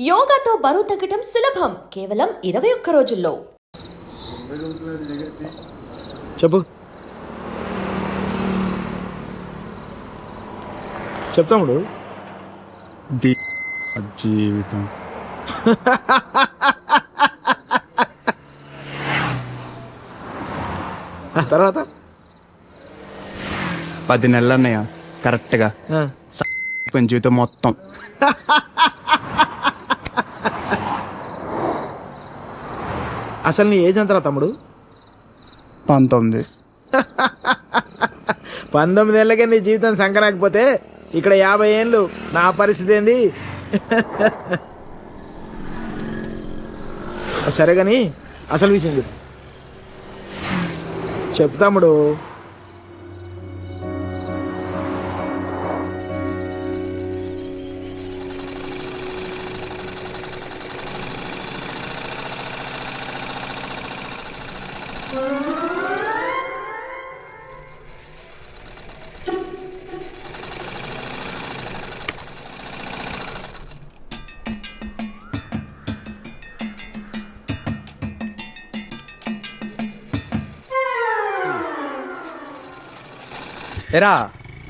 యోగాతో బరువు తగ్గటం సులభం. కేవలం ఇరవై ఒక్క రోజుల్లో. చెప్పు. చెప్తాముడు ది జీవితం. ఆ తర్వాత? పది నెలలు అన్నయ్య. కరెక్ట్గా. జీవితం మొత్తం. అసలు నీ ఏజ్ ఎంతరా తమ్ముడు? పంతొమ్మిది. పంతొమ్మిది ఏళ్ళకే నీ జీవితం సంకరాకపోతే ఇక్కడ యాభై ఏళ్ళు. నా పరిస్థితి ఏంది? సరే కానీ అసలు విషయం చెప్పు. చెప్పు ఎరా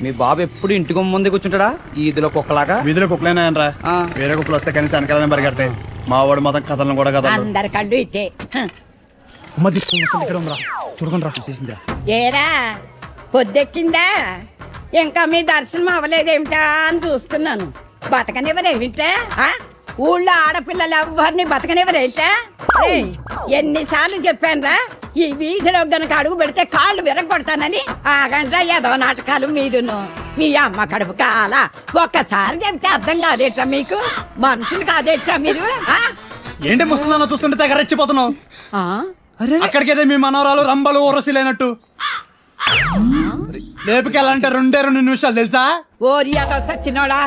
మీ బాబు ఎప్పుడు ఇంటి గుమ్మ ముందే కూర్చుంటాడా? ఈ ఇదిలో కుక్కలాగా? వీధిలో కుక్కలేనాయనరా ఆ. వేరే కుక్కలు వస్తే కనీసం వెనకాలనే పరిగెడతాయి. మా వాడు మొత్తం కథలను కూడా కథలు. అందరి కళ్ళు ఇట్టే. హ. మధ్య ఇక్కడ ఉందిరా చూడకుండా రా చూసేసిందా ఏరా పొద్దెక్కిందా? ఇంకా మీ దర్శనం అవ్వలేదేమిటా అని చూస్తున్నాను. బతకనివ్వరేమిటా ఆ? ఊళ్ళో ఆడపిల్లలు ఎవరిని బతకనివ్వరేంటా ఏయ్, ఎన్నిసార్లు చెప్పానురా ఈ వీధిలో గనక అడుగు పెడితే కాళ్ళు విరగొడతానని. ఆగండ్రా ఏదో నాటకాలు మీరును మీ అమ్మ కడుపు కాల. ఒక్కసారి చెప్తే అర్థం కాదేట్రా మీకు? మనుషులు కాదేట్రా మీరు? ఏంటి ముస్తుందన్న చూస్తుంటే తెగ రెచ్చిపోతున్నావు? ఆ? అక్కడికైతే మీ మనవరాలు రంబలు ఊరసి లేనట్టు లేపుకెళ్ళాలంటే రెండే రెండు నిమిషాలు తెలుసా? ఓరియాతో చచ్చినోడా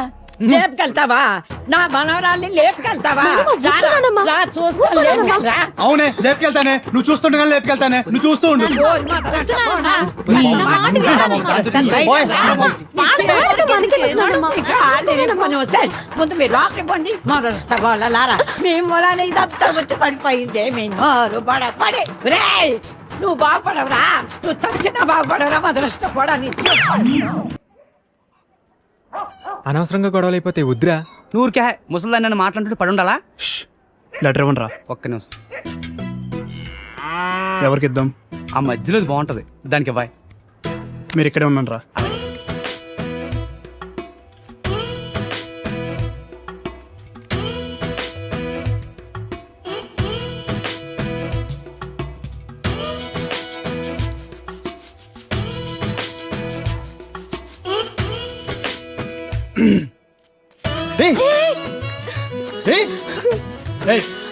లేపుకెళ్తావా నా మనవరాల్ని లేపుకెళ్తావా రా, లేపుకెళ్ళరా. అవునే లేపుకెళ్తానే నువ్వు చూస్తుండగా లేపుకెళ్తానే నువ్వు చూస్తూ ఉండు ఓరి మొదలెట్టరా. బయట రా. ఇక ఆళ్ళు ఇరుక్కుని వస్తే, ముందు మీరు లోపలికి పోండి మొదలు సగోళ్ళలారా మీ మూలాన ఇదంతా వచ్చి పడిపోయింది మీ నోరు పడ పడి రేయ్ నువ్వు బాగుపడవురా నువ్వు చచ్చినా బాగుపడవురా మొదలష్టపడని అనవసరంగా గొడవలు అయిపోతే వద్దురా. నూరికే ముసలిదాన్ని నన్ను మాట్లాడుతుంటే పడి ఉండాలా లెటర్ ఇవ్వండి రా ఒక్క నిమిషం. ఎవరికి ఇద్దాం? ఆ మధ్యలో బాగుంటది. దానికి బాయ్ మీరు ఇక్కడే ఉండండి రా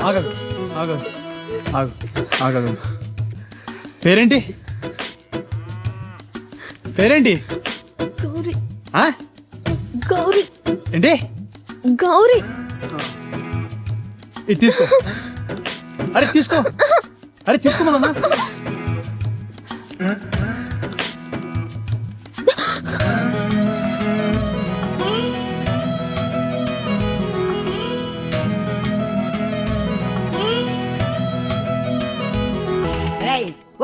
ఆగదు ఆగదు ఆగు ఆగదు పేరేంటి? పేరేంటి? గౌరీ. ఆ? గౌరీ. ఏంటి? గౌరీ. ఇది తీసుకో. అరే తీసుకో. అరే తీసుకో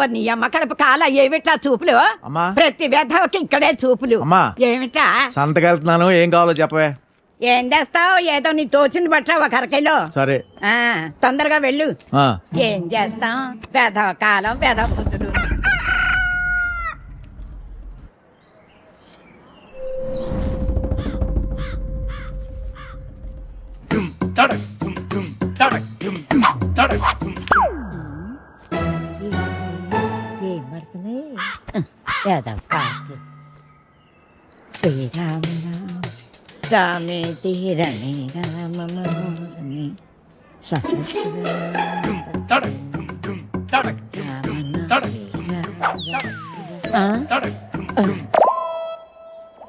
నీ అమ్మ కడుపు కాల ఏమిటా చూపులు? అమ్మా. ప్రతి వ్యధవకి ఇక్కడే చూపులు. అమ్మా. ఏమిటా సంతకెళ్తున్నాను ఏం కావాలో చెప్పవే. ఏం చేస్తావు? ఏదో నీ తోచింది బట్ట ఒక అరకిలో? సరే. ఆ, తొందరగా వెళ్ళు. ఆ, ఏం చేస్తాం? పెదవ కాలం పెదవ బుద్ధుడు ఏం పెదవ కాకు శ్రీరామ రామ రామే తీరణి రామ మనోరమే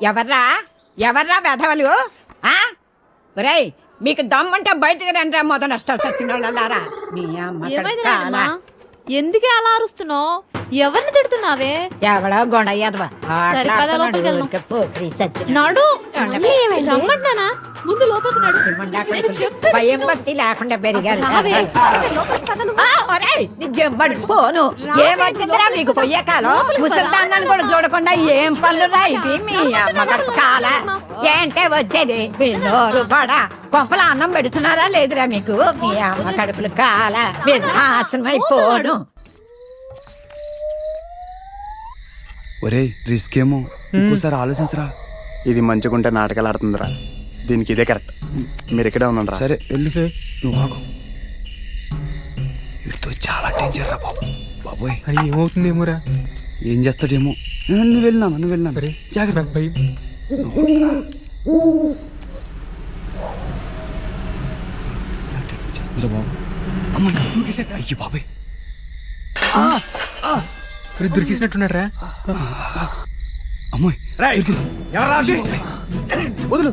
ఎవర్రా? ఎవర్రా వెధవలు? ఆ? ఒరేయ్ మీకు దమ్ముంటే బయటకు రండి మొదలు నష్టాలు వచ్చిన వాళ్ళారా మీ అమ్మ. ఎందుకే అలా అరుస్తున్నావు? ఎవరిని తిడుతున్నావే ఎవడో గొడయ్యదవా సరే, పద లోపలికి వెళ్దాం. నడు. మళ్ళీ ఏమైంది? రమ్మంటున్నానా? ముందు లోపలికి నడు. మొండా నేను కొడుకులు. చెప్పేది భయం విను. భక్తి లేకుండా పెరిగారు. రావే, రావే, లోపలికి పద నువ్వు. ఆ, ఒరేయ్, నీ జబ్బడి పోను. ఏం వచ్చిందిరా మీకు పొయ్యే కాలం కూడా చూడకుండా ఏం పనులు రా ఇవి మీ అమ్మ కాల? ఏంటే వచ్చేది? పిల్లోరు పడా కొంపల అన్నం పెడుతున్నారా? లేదురా మీకు? మీ అమ్మ కడుపులు కాల? నాశనం అయిపోను ఒరే రిస్క్ ఏమో ఇంకోసారి ఆలోచించరా. ఇది మంచిగుంటే నాటకాలు ఆడుతుందిరా దీనికి ఇదే కరెక్ట్. మీరు ఇక్కడే ఉండండి సరే వెళ్ళు వీడితో చాలా డేంజర్ రా బాబు. బాబోయ్. అని ఏమవుతుందేమోరా? ఏం చేస్తాడేమో. నువ్వు వెళ్ళినా నువ్వు వెళ్ళినా అరే జాగ్రత్త. భయం. చేస్తుందిరా బాబు. అమ్మ అయ్యి బాబాయ్. మరి దొరికేసినట్టున్నాడు రా అమ్మాయి వదులు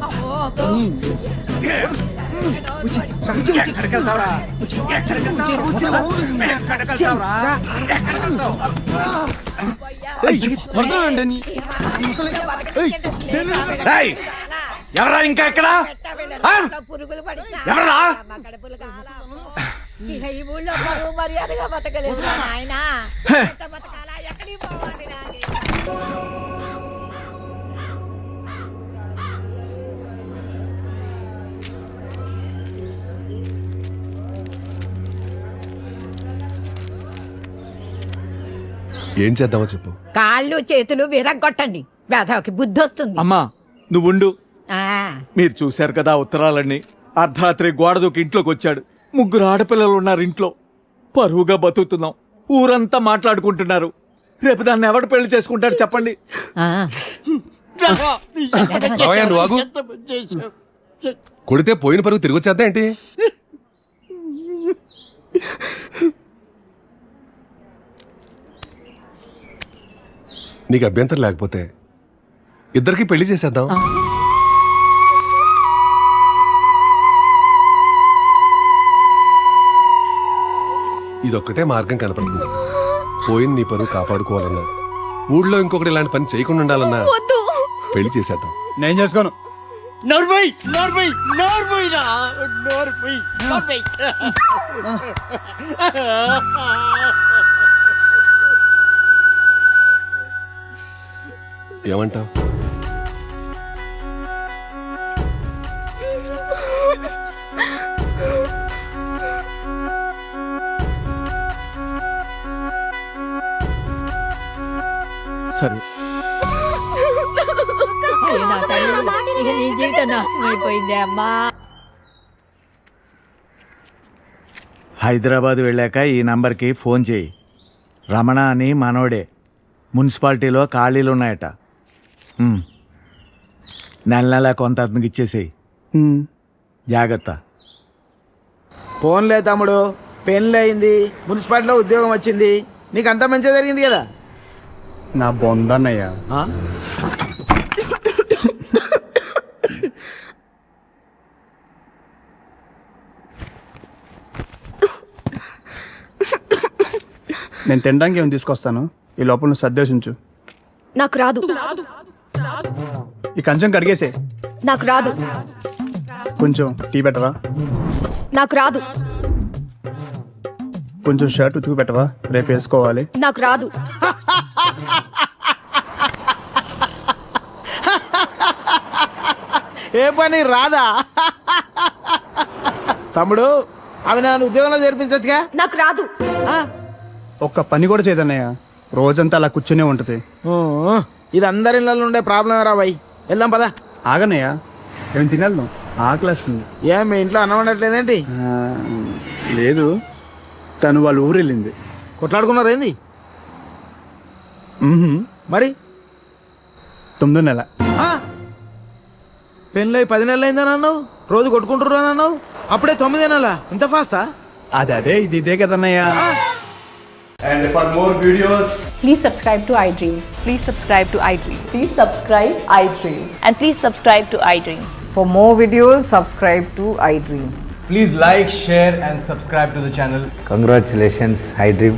రేయ్, ఎవరా ఇంకా కాల ఇక ఈ ఊళ్ళో మర్యాదగా బతకలేదు నాయనా. ఏం చేద్దామో చెప్పు. కాళ్ళు చేతులు విరగ్గొట్టండి. వేధవకి బుద్ధి వస్తుంది అమ్మా నువ్వుండు. ఆ, మీరు చూశారు కదా ఉత్తరాలన్నీ. అర్ధరాత్రి గోడ దూకి ఇంట్లోకి వచ్చాడు. ముగ్గురు ఆడపిల్లలు ఉన్నారు ఇంట్లో. పరువుగా బతుకుతున్నాం. ఊరంతా మాట్లాడుకుంటున్నారు. రేపు దాన్ని ఎవడు పెళ్ళి చేసుకుంటాడు చెప్పండి. కొడితే పోయిన పరుగు తిరిగి వచ్చేద్దా ఏంటి? నీకు అభ్యంతరం లేకపోతే ఇద్దరికి పెళ్ళి చేసేద్దాం. ఇదొక్కటే మార్గం కనపడుతుంది. పోయిన నీ పరువు కాపాడుకోవాలన్నా. ఊళ్ళో ఇంకొకటి ఇలాంటి పని చేయకుండా ఉండాలన్నా వద్దు. పెళ్ళి చేసేద్దాం. నేను చేసుకోను? నోర్మై నోర్మై నోర్మై రా నోర్మై నోర్మై. ఏమంటావ్? సరే. నా జీవితం అమ్మా. హైదరాబాద్ వెళ్ళాక ఈ నంబర్కి ఫోన్ చేయి. రమణ అని మనోడే. మున్సిపాలిటీలో ఖాళీలు ఉన్నాయట. ఉమ్. నెల నెల కొంత అతనికి ఇచ్చేసేయి. జాగ్రత్త. ఫోన్లే తమ్ముడు. పెళ్ళి అయింది మున్సిపాలిటీలో ఉద్యోగం వచ్చింది. నీకు అంతా మంచిగా జరిగింది కదా? నా బొందన్నయ్య? నేను తినడానికి ఏమి తీసుకొస్తాను? ఈ లోపల నువ్వు సర్దేశించు. నాకు రాదు. ఈ కంచం కడిగేసే. నాకు రాదు. కొంచెం టీ పెట్టవా? నాకు రాదు. కొంచెం షర్ట్ ఉతుకు పెట్టవా? రేపు వేసుకోవాలి. నాకు రాదు. ఏ పని రాదా? తమ్ముడు అవి నన్ను ఉద్యోగంలో చేర్పించచ్చుగా? నాకు రాదు. ఒక్క పని కూడా చేయదన్నయ్య. రోజంతా అలా కూర్చునే ఉంటుంది. ఇది అందరి ఇళ్ళలో ఉండే ప్రాబ్లం రా బాయ్. వెళ్దాం పదా. ఆగనయ్య ఏమి తినేద్దాం ఆకలేస్తుంది. ఏ మీ ఇంట్లో అన్నం వండట్లేదేంటి? ఆ, లేదు. తను వాళ్ళ ఊరు వెళ్ళింది కొట్లాడుకున్నారు ఏంది మ్మ్హ్మ్. మరి తొమ్మిదో నెల ఆ? పెళ్ళై పది నెలలు అయిందని అన్నావు రోజు కొట్టుకుంటుర్రు అని అన్నావు అప్పుడే తొమ్మిది నెలల ఇంత ఫాస్టా అది అదే ఇది ఇదే కదన్నయ్య Please subscribe to iDream. Please subscribe to iDream. Please subscribe iDream. And please subscribe to iDream. For more videos, subscribe to iDream. Please like share and subscribe to the channel congratulations iDream